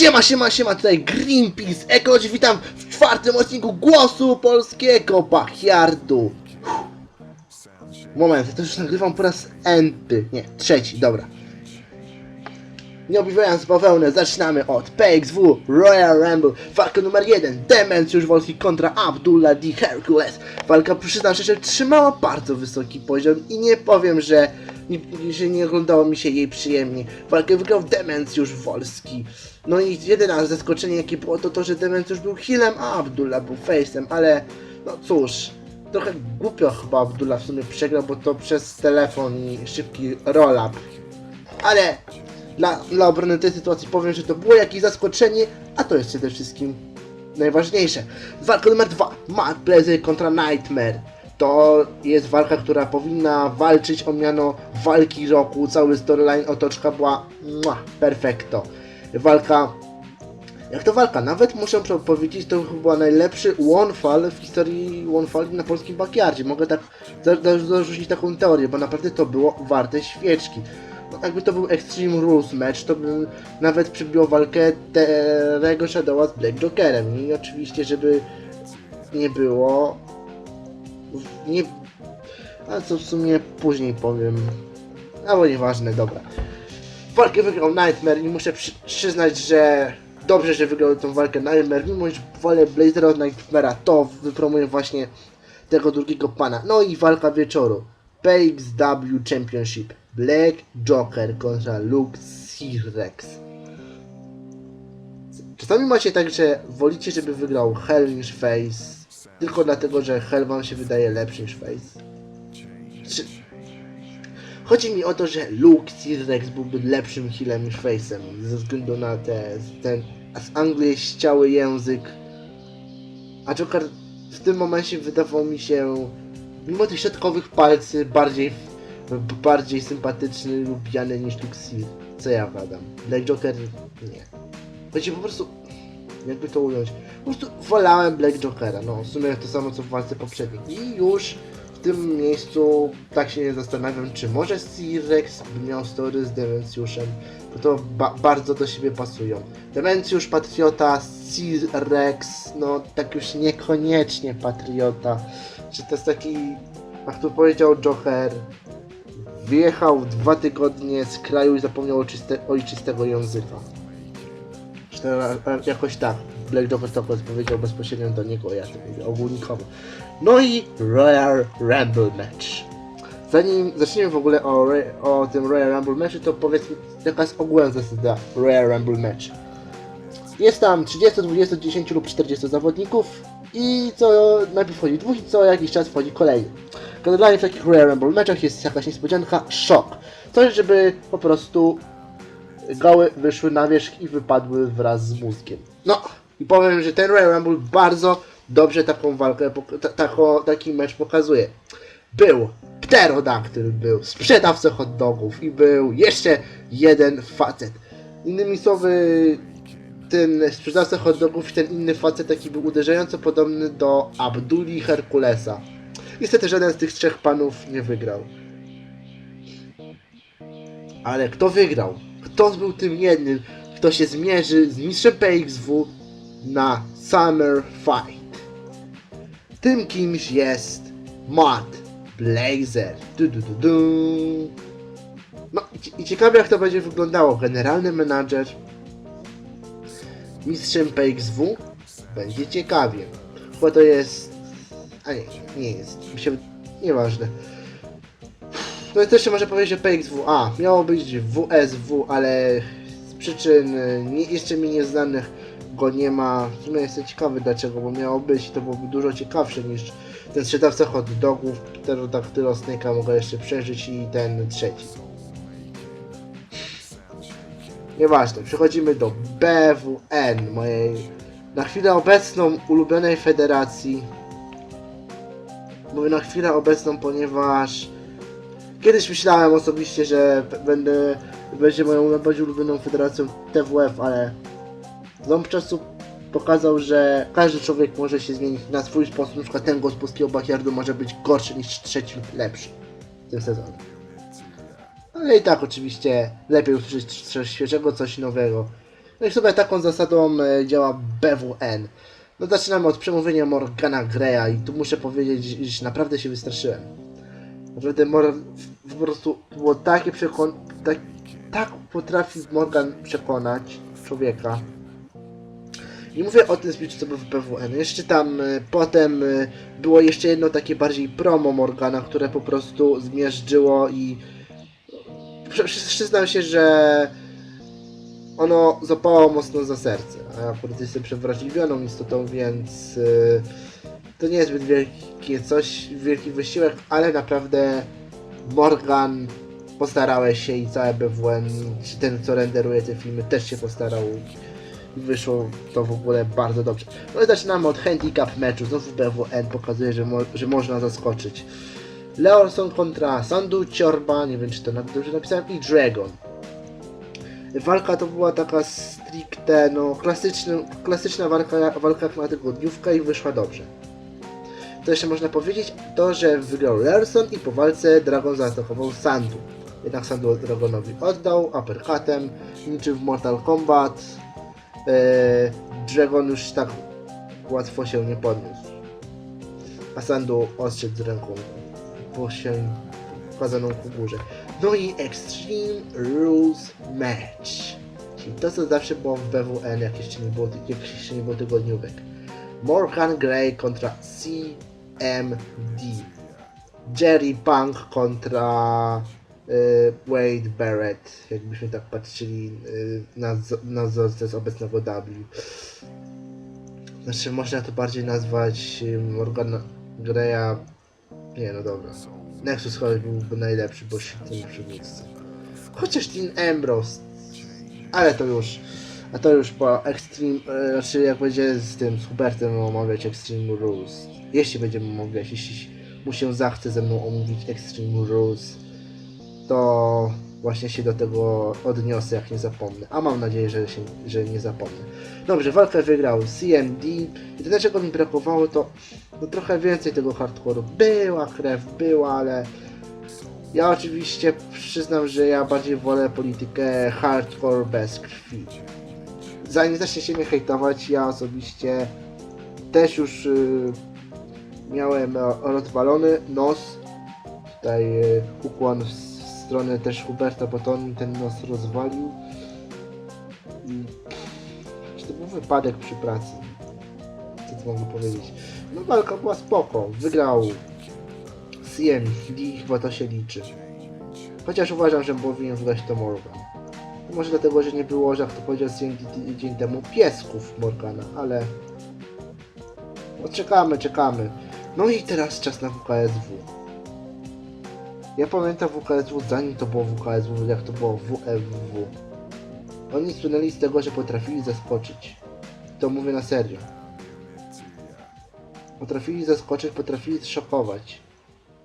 Siema, siema, siema, tutaj Greenpeace Ecology, witam w czwartym odcinku Głosu Polskiego Backyardu. Moment, to już nagrywam po raz enty, nie, trzeci, dobra. Nie obijając bawełnę, zaczynamy od PXW Royal Rumble, walka numer 1, Demencjusz Wolski kontra Abdullah D. Hercules. Walka, przyznam szczerze, trzymała bardzo wysoki poziom i nie powiem, że nie, że nie oglądało mi się jej przyjemnie. Walkę wygrał Demencjusz Wolski. No i jedyne zaskoczenie jakie było to to, że Demencjusz był healem, a Abdullah był face'em, ale no cóż, trochę głupio chyba Abdullah w sumie przegrał, bo to przez telefon i szybki roll-up. Ale dla, dla obrony tej sytuacji powiem, że to było jakieś zaskoczenie, a to jest przede wszystkim najważniejsze. Walka numer dwa. Mark Blazer kontra Nightmare. To jest walka, która powinna walczyć o miano walki roku. Cały storyline otoczka była mua, perfekto. Walka jak to walka? Nawet muszę powiedzieć, to chyba najlepszy one fall w historii one falli na polskim backyardzie. Mogę tak za- za- zarzucić taką teorię, bo naprawdę to było warte świeczki. No, jakby to był Extreme Rules match, to bym nawet przybił walkę Terego Shadowa z Black Jokerem. I oczywiście, żeby nie było... Nie... Ale co w sumie później powiem. Albo nieważne, dobra. Walkę wygrał Nightmare i muszę przy, przyznać, że dobrze, że wygrał tą walkę Nightmare, mimo że wolę Blazera od Nightmare'a, to wypromuje właśnie tego drugiego pana. No i walka wieczoru. PXW Championship. Black Joker kontra Luke T-Rex. Czasami macie tak, że wolicie, żeby wygrał Hell niż Face, tylko dlatego, że Hell wam się wydaje lepszy niż Face. Czy... Chodzi mi o to, że Luke T-Rex byłby lepszym healem niż Face'em, ze względu na te, ten z Anglii ściały język. A Joker w tym momencie wydawał mi się, mimo tych środkowych palcy, bardziej, bardziej sympatyczny, lubiany niż Luxir. Co ja gadam? Black Joker nie. Chodzi po prostu, jakby to ująć, po prostu wolałem Black Jokera, no w sumie to samo co w walce poprzedniej. I już w tym miejscu tak się nie zastanawiam, czy może T-Rex by miał story z Demencjuszem, bo to ba bardzo do siebie pasują. Demencjusz, Patriota, T-Rex, no tak już niekoniecznie Patriota. Czy to jest taki, jak tu powiedział Joker, wyjechał w dwa tygodnie z kraju i zapomniał ojczyste, ojczystego języka. Czy to a- jakoś tak. Black Joker to powiedział bezpośrednio do niego, ja to mówię ogólnikowo. No i Royal Rumble Match. Zanim zaczniemy w ogóle o, o tym Royal Rumble Matchu, to powiedz mi, jaka jest ogólna zasada Royal Rumble Match. Jest tam 30, 20, 10 lub 40 zawodników i co najpierw wchodzi dwóch i co jakiś czas wchodzi kolejny. Generalnie w takich Royal Rumble meczach jest jakaś niespodzianka, szok. Coś, żeby po prostu gały wyszły na wierzch i wypadły wraz z mózgiem. No i powiem, że ten Royal Rumble bardzo dobrze taką walkę, tako, taki mecz pokazuje. Był pterodaktyl, był sprzedawca hot dogów i był jeszcze jeden facet. Innymi słowy, ten sprzedawca hot dogów i ten inny facet taki był uderzająco podobny do Abduli Herkulesa. Niestety żaden z tych trzech panów nie wygrał. Ale kto wygrał? Kto był tym jednym, kto się zmierzy z mistrzem PXW na Summer Fight? Tym kimś jest Matt Blazer. Du, du, du, du. No i cie- i ciekawe jak to będzie wyglądało. Generalny menadżer mistrzem PXW będzie ciekawie. Bo to jest... A nie, nie jest. Mi się... Nieważne. No i też się może powiedzieć, że PXW. A, miało być WSW, ale z przyczyn nie, jeszcze mi nieznanych go nie ma. W sumie jestem ciekawy dlaczego, bo miało być i to byłoby dużo ciekawsze niż ten sprzedawca hot dogów, pterodaktylo Snake'a mogę jeszcze przeżyć i ten trzeci. Nieważne, przechodzimy do BWN, mojej na chwilę obecną ulubionej federacji. Mówię na chwilę obecną, ponieważ kiedyś myślałem osobiście, że będę będzie moją najbardziej ulubioną federacją TWF, ale ząb czasu pokazał, że każdy człowiek może się zmienić na swój sposób. Na przykład ten głos polskiego backyardu może być gorszy niż trzeci lub lepszy w tym sezonie. Ale i tak oczywiście lepiej usłyszeć coś świeżego, coś nowego. No i sobie taką zasadą e, działa BWN. No zaczynamy od przemówienia Morgana Greya i tu muszę powiedzieć, że naprawdę się wystraszyłem. Naprawdę Mor w- po prostu było takie przekon... Tak, tak potrafi Morgan przekonać człowieka. I mówię o tym speech, co był w BWN. Jeszcze tam y, potem y, było jeszcze jedno takie bardziej promo Morgana, które po prostu zmiażdżyło i przy- przy- przyznam się, że ono zapało mocno za serce. A ja akurat jestem przewrażliwioną istotą, więc y, to nie jest zbyt wielkie coś, wielki wysiłek, ale naprawdę Morgan postarałeś się i całe BWN, czy ten co renderuje te filmy też się postarał wyszło to w ogóle bardzo dobrze. No i zaczynamy od handicap meczu, znowu BWN pokazuje, że, mo że można zaskoczyć. Leorson kontra Sandu Ciorba, nie wiem czy to nawet dobrze napisałem, i Dragon. Walka to była taka stricte, no klasyczny, klasyczna walka, walka na tygodniówkę i wyszła dobrze. To jeszcze można powiedzieć, to że wygrał Larson i po walce Dragon zaatakował Sandu. Jednak Sandu Dragonowi oddał uppercutem, niczym w Mortal Kombat. Eee, Dragon już tak łatwo się nie podniósł. A Sandu ostrzegł z ręką po się pokazaną ku górze. No i Extreme Rules Match. Czyli to co zawsze było w BWN, jak jeszcze nie było, jak jeszcze nie było tygodniówek. Morgan Gray kontra CMD. Jerry Punk kontra y, Wade Barrett, jakbyśmy tak patrzyli y, na, na wzorce z obecnego W. Znaczy można to bardziej nazwać y, Morgana Greya. Nie no dobra. Nexus chyba byłby najlepszy, bo tym przywódcy. Chociaż Dean Ambrose. Ale to już. A to już po Extreme. E, znaczy jak będzie z tym z Hubertem omawiać Extreme Rules. Jeśli będziemy omawiać, jeśli mu się zachce ze mną omówić Extreme Rules, to właśnie się do tego odniosę, jak nie zapomnę. A mam nadzieję, że, się, że nie zapomnę. Dobrze, walkę wygrał CMD. I to czego mi brakowało, to no, trochę więcej tego hardcore'u. Była krew, była, ale ja oczywiście przyznam, że ja bardziej wolę politykę hardcore bez krwi. Zanim zaczniecie mnie hejtować, ja osobiście też już y, miałem rozwalony nos. Tutaj y, ukłon w stronę też Huberta, bo to on ten nos rozwalił. I czy to był wypadek przy pracy? Co tu mogę powiedzieć? No walka była spoko. Wygrał CMD, chyba to się liczy. Chociaż uważam, że powinien wygrać to Morgan. Może dlatego, że nie było, że jak to powiedział CMD tydzień temu, piesków Morgana, ale... No czekamy, czekamy. No i teraz czas na WKSW. Ja pamiętam WKSW zanim to było WKSW, jak to było WFW. Oni słynęli z tego, że potrafili zaskoczyć. To mówię na serio. Potrafili zaskoczyć, potrafili zszokować.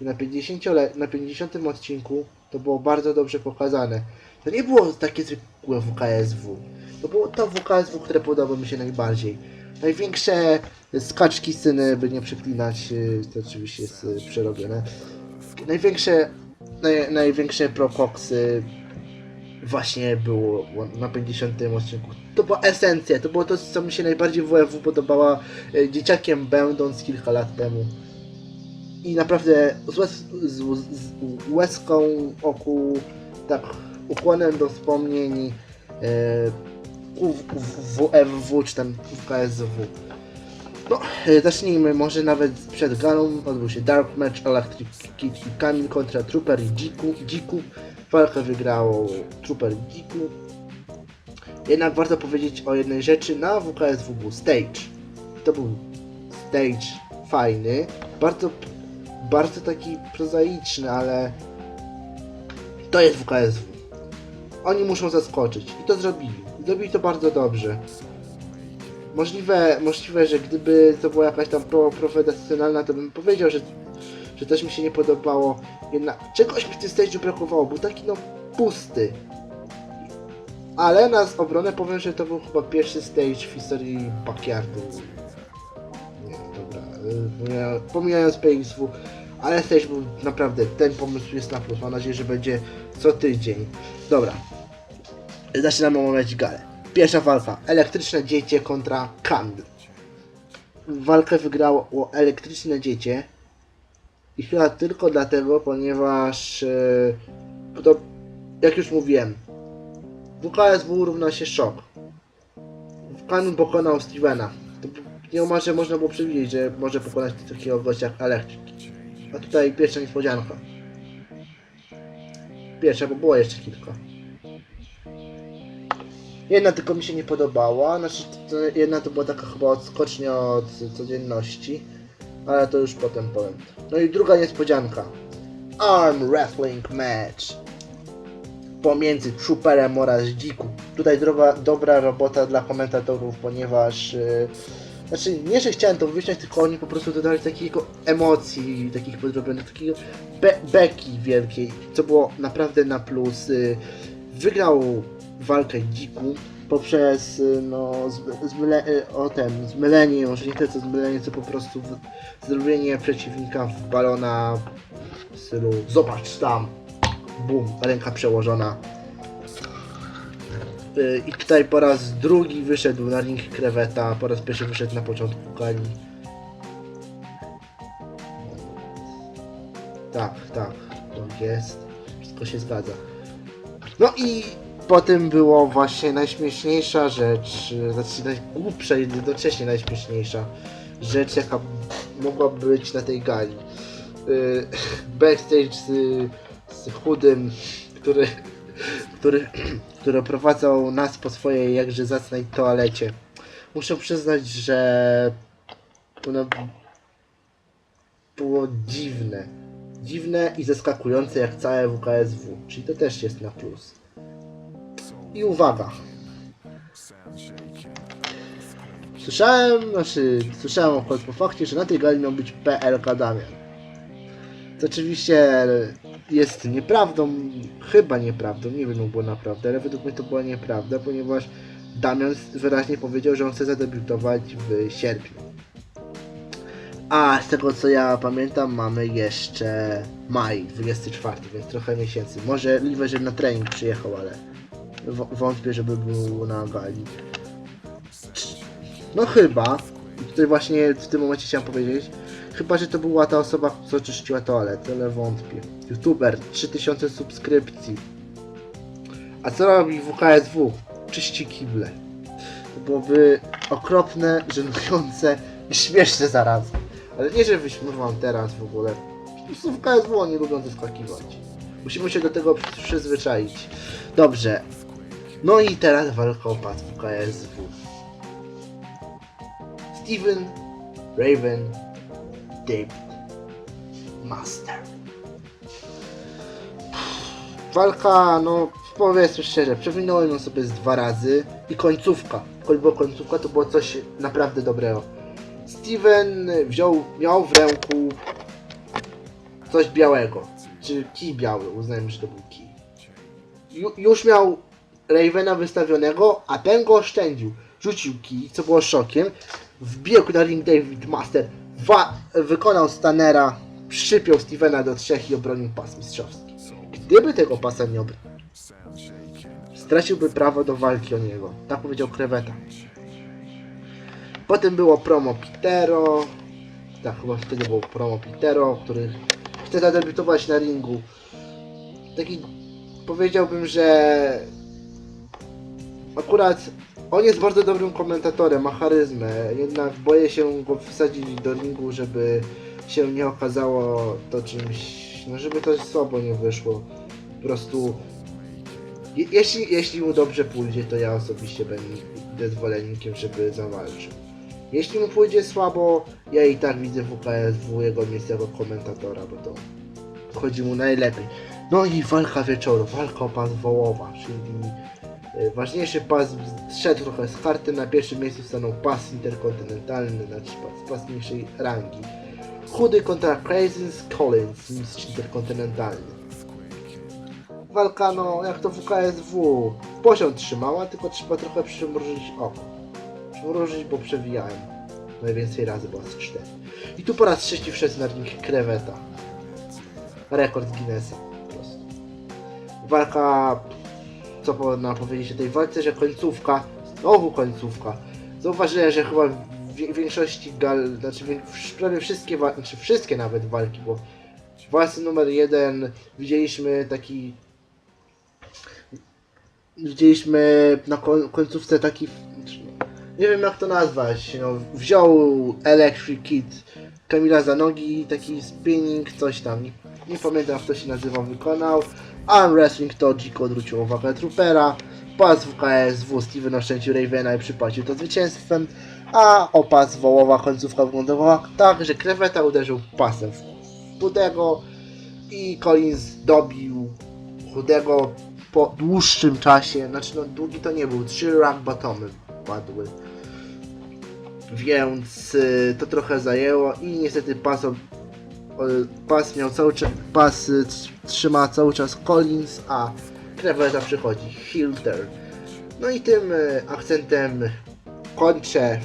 I na 50, le- na 50 odcinku to było bardzo dobrze pokazane. To nie było takie zwykłe WKSW. To było to WKSW, które podoba mi się najbardziej. Największe skaczki syny, by nie przeklinać, yy, to oczywiście jest yy, przerobione. Największe, naj, największe prokoksy właśnie było na 50 odcinku. To była esencja, to było to, co mi się najbardziej w WFW podobała e, dzieciakiem będąc kilka lat temu. I naprawdę z, łez, z, z łezką oku, tak ukłonem do wspomnień e, WFW czy tam w KSW. No, e, zacznijmy może nawet przed galą. Odbył się Dark Match Electric Kid i Kamil kontra Trooper i Dziku. Dziku. Walkę wygrało Trooper i Dziku. Jednak warto powiedzieć o jednej rzeczy. Na WKSW był stage. To był stage fajny. Bardzo, bardzo taki prozaiczny, ale to jest WKSW. Oni muszą zaskoczyć. I to zrobili. Zrobili to bardzo dobrze. Możliwe, możliwe, że gdyby to była jakaś tam pro, profesjonalna, to bym powiedział, że, że też mi się nie podobało. Jednak czegoś mi w tym stage'u brakowało, był taki no pusty. Ale na obronę powiem, że to był chyba pierwszy stage w historii Backyardu. Nie, dobra. pomija- Pomijając PXW, ale stage był naprawdę, ten pomysł jest na plus. Mam nadzieję, że będzie co tydzień. Dobra. Zaczynamy omawiać galę. Pierwsza walka. Elektryczne dziecię kontra Kamil. Walkę wygrało elektryczne dziecię. I chyba tylko dlatego, ponieważ e, to, jak już mówiłem, WKSW równa się szok. Kamil pokonał Stevena. To nieomalże można było przewidzieć, że może pokonać takiego gościa jak Elektryk. A tutaj pierwsza niespodzianka. Pierwsza, bo było jeszcze kilka. Jedna tylko mi się nie podobała, znaczy to jedna to była taka chyba odskocznia od codzienności, ale to już potem powiem. No i druga niespodzianka. Arm Wrestling Match pomiędzy Trooperem oraz Dziku. Tutaj droga, dobra robota dla komentatorów, ponieważ yy, znaczy nie, że chciałem to wyśmiać, tylko oni po prostu dodali takiego emocji, takich podrobionych, takiego be beki wielkiej, co było naprawdę na plus. Yy, wygrał walkę Dziku poprzez y, no, zmy- zmyle, y, o tem, zmylenie, może nie tyle co zmylenie, co po prostu w, zrobienie przeciwnika w balona w stylu zobacz tam, bum, ręka przełożona. Y, I tutaj po raz drugi wyszedł na ring kreweta, po raz pierwszy wyszedł na początku gali. Tak, tak, to jest. Wszystko się zgadza. No i potem było właśnie najśmieszniejsza rzecz, y, znaczy najgłupsza i jednocześnie najśmieszniejsza rzecz, jaka mogła być na tej gali. Y, Backstage z, z chudym, który, który, który oprowadzał nas po swojej jakże zacnej toalecie. Muszę przyznać, że ono było dziwne. Dziwne i zaskakujące jak całe WKSW, czyli to też jest na plus. I uwaga. Słyszałem, znaczy, słyszałem akurat po fakcie, że na tej gali miał być PLK Damian. To oczywiście jest nieprawdą, chyba nieprawdą, nie wiem, no było naprawdę, ale według mnie to była nieprawda, ponieważ Damian wyraźnie powiedział, że on chce zadebiutować w sierpniu. A z tego co ja pamiętam, mamy jeszcze maj 24, więc trochę miesięcy. Możliwe, że na trening przyjechał, ale wątpię, żeby był na gali. No chyba, tutaj właśnie w tym momencie chciałem powiedzieć, chyba, że to była ta osoba, co czyściła toaletę, ale wątpię. YouTuber, 3000 subskrypcji. A co robi WKSW? Czyści kible. To byłoby okropne, żenujące i śmieszne zarazem. Ale nie, że wyśmiewam teraz w ogóle. Prostu w KSW oni lubią zaskakiwać. Musimy się do tego przyzwyczaić. Dobrze. No i teraz walka o pas w KSW. Steven, Raven, David, Master. Walka, no powiedzmy szczerze, przewinąłem ją sobie z dwa razy i końcówka. Była końcówka, to było coś naprawdę dobrego. Steven wziął, miał w ręku coś białego, czy kij biały, uznajmy, że to był kij. Ju, już miał Ravena wystawionego, a ten go oszczędził. Rzucił kij, co było szokiem. Wbiegł na ring David Master, wykonał Stannera, przypiął Stevena do trzech i obronił pas mistrzowski. Gdyby tego pasa nie obronił, straciłby prawo do walki o niego. Tak powiedział Kreweta. Potem było promo Pitero. Tak, chyba wtedy było promo Pitero, który chce zadebiutować na ringu. Taki powiedziałbym, że akurat on jest bardzo dobrym komentatorem, ma charyzmę, jednak boję się go wsadzić do ringu, żeby się nie okazało to czymś, no żeby to słabo nie wyszło. Po prostu je, jeśli, jeśli mu dobrze pójdzie, to ja osobiście będę zwolennikiem, żeby zawalczył. Jeśli mu pójdzie słabo, ja i tak widzę WKSW jego miejsce jako komentatora, bo to chodzi mu najlepiej. No i walka wieczoru, walka o pas Wołowa, czyli ważniejszy pas zszedł trochę z karty, na pierwszym miejscu stanął pas interkontynentalny, znaczy pas, pas mniejszej rangi. Chudy kontra Crazy Collins, mistrz interkontynentalny. Walka, no jak to WKSW, poziom trzymała, tylko trzeba trochę przymrużyć oko. Przymrużyć, bo przewijałem. Najwięcej razy, bo z 4. I tu po raz trzeci wszedł na ring kreweta. Rekord Guinnessa po prostu. Walka, co można powiedzieć o tej walce, że końcówka, Znowu końcówka. Zauważyłem, że chyba w większości gal, znaczy prawie wszystkie, wa- znaczy wszystkie nawet walki, bo w numer jeden widzieliśmy taki widzieliśmy na koń- końcówce taki nie wiem jak to nazwać, no, wziął Electric Kid Kamila za nogi, taki spinning, coś tam, nie, nie pamiętam jak to się nazywa, wykonał. Arm Wrestling to dziko odwrócił uwagę Troopera, pas WKSW Steven oszczędził Ravena i przypłacił to zwycięstwem, a opas wołowa końcówka wyglądała tak, że kreweta uderzył pasem w chudego i Collins dobił chudego po dłuższym czasie, znaczy no długi to nie był, trzy rock bottomy padły. Więc y, to trochę zajęło i niestety pas, pas miał cały czas, pas tr- trzyma cały czas Collins, a kreweta przychodzi Hilter. No i tym y, akcentem kończę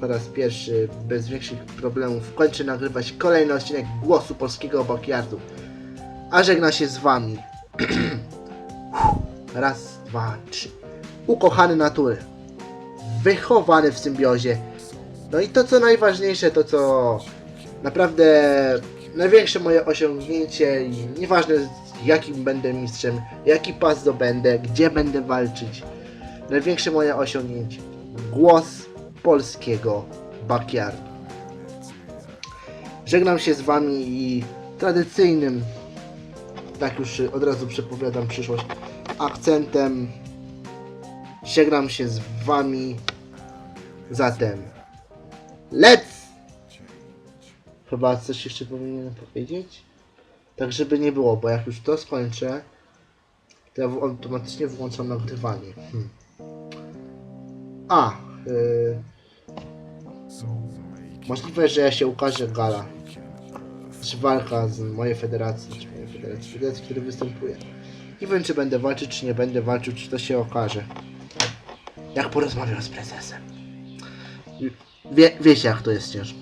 po raz pierwszy bez większych problemów kończę nagrywać kolejny odcinek Głosu Polskiego Backyardu. A żegna się z wami. Raz, dwa, trzy. Ukochany natury. Wychowany w symbiozie. No i to co najważniejsze, to co naprawdę największe moje osiągnięcie i nieważne jakim będę mistrzem, jaki pas zdobędę, gdzie będę walczyć. Największe moje osiągnięcie. Głos polskiego backyardu. Żegnam się z wami i tradycyjnym, tak już od razu przepowiadam przyszłość, akcentem żegnam się z wami zatem let's chyba coś jeszcze powinienem powiedzieć tak żeby nie było, bo jak już to skończę to ja automatycznie włączam nagrywanie hmm. a yy, możliwe, że ja się ukaże gala czy walka z mojej federacji, czy mojej federacji, federacji, w której występuję. Nie wiem, czy będę walczyć, czy nie będę walczył, czy to się okaże. Jak porozmawiam z prezesem. Wie, wiecie, jak to jest ciężko.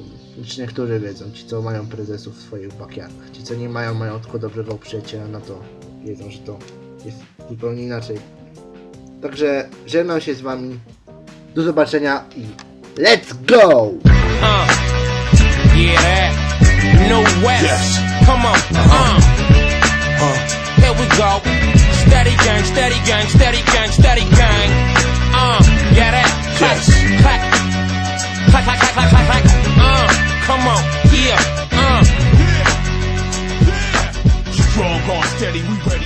Czy niektórzy wiedzą, ci co mają prezesów w swoich backyardach. Ci co nie mają, mają tylko dobrego przyjaciela, no to wiedzą, że to jest zupełnie inaczej. Także żegnam się z wami. Do zobaczenia i let's go! Uh, yeah. No West. Yes. Come on. Uh. Here we go. Steady gang, steady gang, steady gang, steady gang. Uh, yeah, that. Clap, Yes. clap. Clap, clap, clap, clap, clap, clap. Uh, come on. Yeah. Uh. Strong on steady, we ready as